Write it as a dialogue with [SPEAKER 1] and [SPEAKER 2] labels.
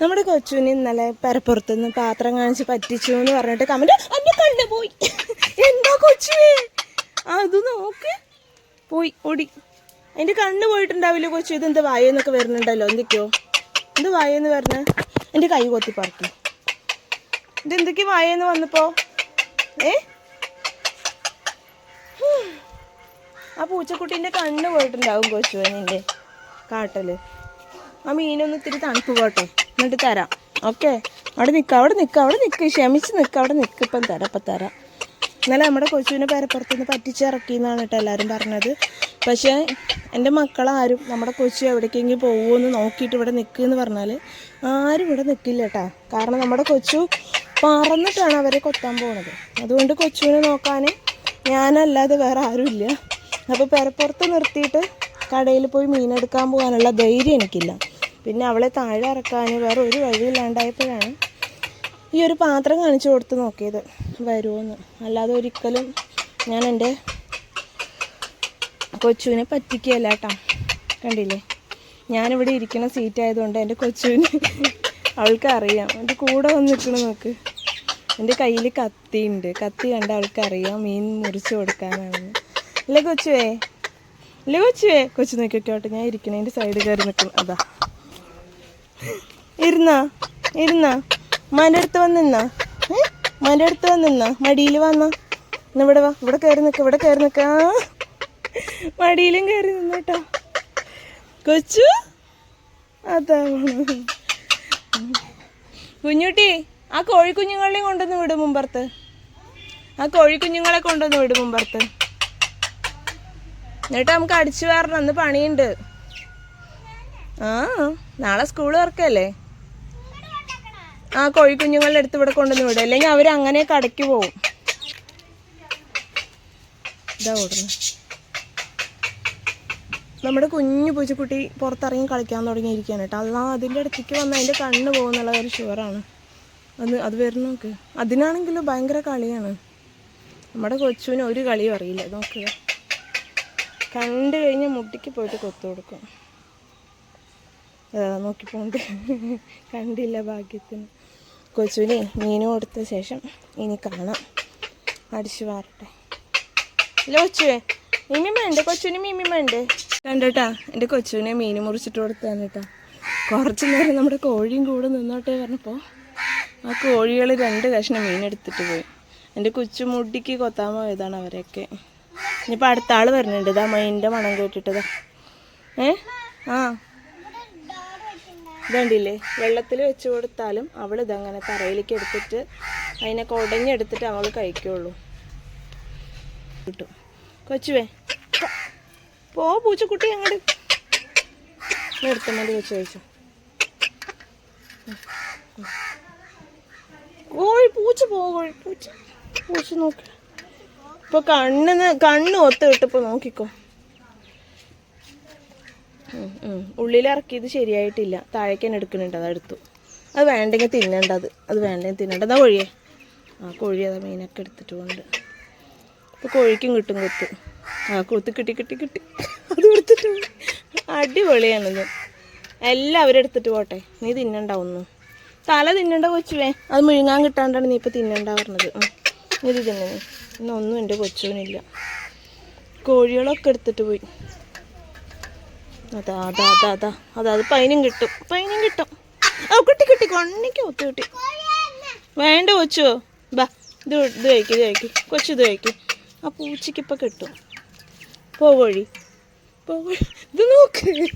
[SPEAKER 1] നമ്മുടെ കൊച്ചുവിന് ഇന്നലെ പരപ്പുറത്തുനിന്ന് പാത്രം കാണിച്ച് പറ്റിച്ചു എന്ന് പറഞ്ഞിട്ട് കമന്റ് അന്ന് കണ്ണ് പോയി. എന്താ കൊച്ചുവേ അത് നോക്ക്. പോയി ഓടി. എന്റെ കണ്ണ് പോയിട്ടുണ്ടാവില്ല കൊച്ചു? ഇതെന്താ വായെന്നൊക്കെ വരുന്നുണ്ടല്ലോ. എന്തൊക്കെയോ? എന്ത് വായെന്ന് പറഞ്ഞ്? എന്റെ കൈ കൊത്തി പറക്കി. ഇതെന്തൊക്കെയാ വായെന്ന് വന്നപ്പോ? ഏ? ആ പൂച്ചക്കുട്ടീന്റെ കണ്ണ് പോയിട്ടുണ്ടാവും കൊച്ചുവനിന്റെ കാട്ടൽ. ആ മീനൊന്ന് ഇത്തിരി തണുപ്പ് പോട്ടെ. എന്നിട്ട് തരാം. ഓക്കെ അവിടെ നിൽക്ക അവിടെ നിൽക്കുക അവിടെ നിൽക്ക് ക്ഷമിച്ച് നിൽക്ക അവിടെ നിൽക്ക് ഇപ്പം തരാം അപ്പം തരാം. ഇന്നലെ നമ്മുടെ കൊച്ചുവിനെ പേരപ്പുറത്തുനിന്ന് പറ്റിച്ചിറക്കി എന്നാണ് കേട്ടോ എല്ലാവരും പറഞ്ഞത്. പക്ഷേ എന്റെ മക്കളാരും നമ്മുടെ കൊച്ചു എവിടേക്കെങ്കിലും പോകുമെന്ന് നോക്കിയിട്ട് ഇവിടെ നിൽക്കുമെന്ന് പറഞ്ഞാൽ ആരും ഇവിടെ നിൽക്കില്ല കേട്ടോ. കാരണം നമ്മുടെ കൊച്ചു പറന്നിട്ടാണ് അവരെ കൊത്താൻ പോകുന്നത് അതുകൊണ്ട് കൊച്ചുവിനെ നോക്കാൻ ഞാനല്ലാതെ വേറെ ആരുമില്ല. അപ്പോൾ പേരപ്പുറത്ത് നിർത്തിയിട്ട് കടയിൽ പോയി മീനെടുക്കാൻ പോകാനുള്ള ധൈര്യം എനിക്കില്ല. പിന്നെ അവളെ താഴെ ഇറക്കാൻ വേറെ ഒരു വഴിയില്ലാണ്ടായപ്പോഴാണ് ഈ ഒരു പാത്രം കാണിച്ചു കൊടുത്ത് നോക്കിയത്. വരുമെന്ന് അല്ലാതെ ഒരിക്കലും ഞാൻ എന്റെ കൊച്ചുവിനെ പറ്റിക്കുകയല്ല കേട്ടോ. കണ്ടില്ലേ? ഞാനിവിടെ ഇരിക്കുന്ന സീറ്റ് ആയതുകൊണ്ട് എന്റെ കൊച്ചുവിന് അവൾക്ക് അറിയാം എന്റെ കൂടെ വന്ന് നിൽക്കണം നോക്ക്. എന്റെ കയ്യിൽ കത്തിയുണ്ട്. കത്തി കണ്ട അവൾക്ക് അറിയാം മീൻ മുറിച്ച് കൊടുക്കാനാണെന്ന്. അല്ലേ കൊച്ചുവേ? അല്ലേ കൊച്ചുവേ? കൊച്ചു നോക്കിക്കോട്ടെ ഞാൻ ഇരിക്കണേന്റെ സൈഡ് കയറി നിൽക്കണം അതാ. ഇരുന്നാ ഇരുന്നാ. ഉമ്മാന്റെ അടുത്ത് വന്ന് നിന്നാ. ഏ? ഉമ്മാന്റെ അടുത്ത് വന്ന് നിന്നാ. മടിയിൽ വന്നാ ഇവിടെ വാ. ഇവിടെ കയറി നിൽക്ക ഇവിടെ കയറി നിൽക്ക മടിയിലും കയറി നിന്നോട്ടോ കൊച്ചു. അതാ. കുഞ്ഞുട്ടി ആ കോഴിക്കുഞ്ഞുങ്ങളെയും കൊണ്ടുവന്ന് വിടും മുമ്പർത്ത്. ആ കോഴിക്കുഞ്ഞുങ്ങളെ കൊണ്ടുവന്ന് വിടും മുമ്പർത്ത്. എന്നിട്ട് നമുക്ക് അടിച്ചു വരണം. അന്ന് പണിയുണ്ട്. ആ നാളെ സ്കൂൾ തുറക്കല്ലേ? ആ കോഴിക്കുഞ്ഞുങ്ങളുടെ അടുത്ത് ഇവിടെ കൊണ്ടുവന്ന് വിടും. അല്ലെങ്കിൽ അവർ അങ്ങനെ കടയ്ക്ക് പോവും. ഇതാ ഓടുന്നു. നമ്മുടെ കുഞ്ഞു പൂച്ചക്കുട്ടി പുറത്തിറങ്ങി കളിക്കാൻ തുടങ്ങിയിരിക്കുകയാണ് കേട്ടോ. അല്ല അതിന്റെ അടുത്തേക്ക് വന്ന് അതിന്റെ കണ്ണ് പോകുന്നുള്ള ഒരു ഷുവറാണ് അത് അത് വരുന്ന നോക്ക്. അതിനാണെങ്കിലും ഭയങ്കര കളിയാണ്. നമ്മുടെ കൊച്ചുവിന് ഒരു കളിയും അറിയില്ല. നോക്കുക കണ്ടു കഴിഞ്ഞാൽ മുട്ടിക്ക് പോയിട്ട് കൊത്തു കൊടുക്കും. നോക്കിപ്പോണ്ട്. കണ്ടില്ല ഭാഗ്യത്തിന്. കൊച്ചുവിന് മീനും കൊടുത്ത ശേഷം ഇനി കാണാം. അടിച്ചു വാറട്ടെ ഇല്ല കൊച്ചുവേ മീമിമ്മ കൊച്ചുവിന് മീമിമ്മ ഉണ്ട്. കണ്ടോട്ടാ എന്റെ കൊച്ചുവിനെ മീൻ മുറിച്ചിട്ട് കൊടുത്താണ് കേട്ടോ. കുറച്ച് നേരം നമ്മുടെ കോഴിയും കൂടെ നിന്നോട്ടെ പറഞ്ഞപ്പോൾ ആ കോഴികൾ രണ്ട് കഷ്ണം മീൻ എടുത്തിട്ട് പോയി. എന്റെ കൊച്ചു മുടിക്ക് കൊത്താൻ പോയതാണ് അവരൊക്കെ ഇനിയിപ്പോൾ അടുത്ത ആൾ വരുന്നുണ്ട് ഇതാ മൈന്റെ മണം കേട്ടിട്ടതാ ഏ? ആ ഇതുണ്ടില്ലേ വെള്ളത്തിൽ വെച്ച് കൊടുത്താലും അവൾ ഇതങ്ങനെ തറയിലേക്ക് എടുത്തിട്ട് അതിനെ കുടഞ്ഞെടുത്തിട്ട് അവൾ കഴിക്കുള്ളൂ. കിട്ടും. കൊച്ചുവേ പോ. പൂച്ചക്കുട്ടി അങ്ങോട്ട് എടുത്ത മതി വെച്ച് കഴിച്ചു. കോഴി പൂച്ച പോ കോഴി പൂച്ച. പൂച്ച നോക്കി. ഇപ്പൊ കണ്ണിന് കണ്ണ് ഒത്ത് കിട്ടിപ്പോ നോക്കിക്കോ. ഉള്ളിലിറക്കിയത് ശരിയായിട്ടില്ല. താഴേക്ക് തന്നെ എടുക്കുന്നുണ്ട് അത് എടുത്തു. അത് വേണ്ടെങ്കിൽ തിന്നണ്ട അത്. അത് വേണ്ടെങ്കിൽ തിന്നണ്ട. അതാ കോഴിയെ. ആ കോഴി അതാ മീനൊക്കെ എടുത്തിട്ട് കൊണ്ട് ഇപ്പോൾ കോഴിക്കും കിട്ടും കൊത്ത്. ആ കൊത്ത് കിട്ടി കിട്ടി കിട്ടി. അത് എടുത്തിട്ടുണ്ട് അടിപൊളിയാണത് എല്ലാവരും എടുത്തിട്ട് പോട്ടെ. നീ തിന്നണ്ട ഒന്നും. തല തിന്നണ്ട കൊച്ചുവേ. അത് മുഴുങ്ങാൻ കിട്ടാണ്ടാണ് നീ ഇപ്പോൾ തിന്നണ്ട പറഞ്ഞത്. ഇത് തിന്നണേ ഇന്നൊന്നും എന്റെ കൊച്ചുവിനില്ല. കോഴികളൊക്കെ എടുത്തിട്ട് പോയി. അതാ അതാ അതാ അതാ. അതാ അത് പൈനും കിട്ടും. പൈനും കിട്ടും. ആ കുട്ടി കുട്ടി കണ്ണിക്ക് ഒത്തു കിട്ടി. വേണ്ട കൊച്ചോ. ബാ ഇത് ഇത് കഴിക്കും ഇത് കഴിക്കും. കൊച്ചു ഇത് കഴിക്കും. ആ പൂച്ചയ്ക്ക് ഇപ്പം കിട്ടും. പോവഴി പോവഴി ഇത് നോക്ക്.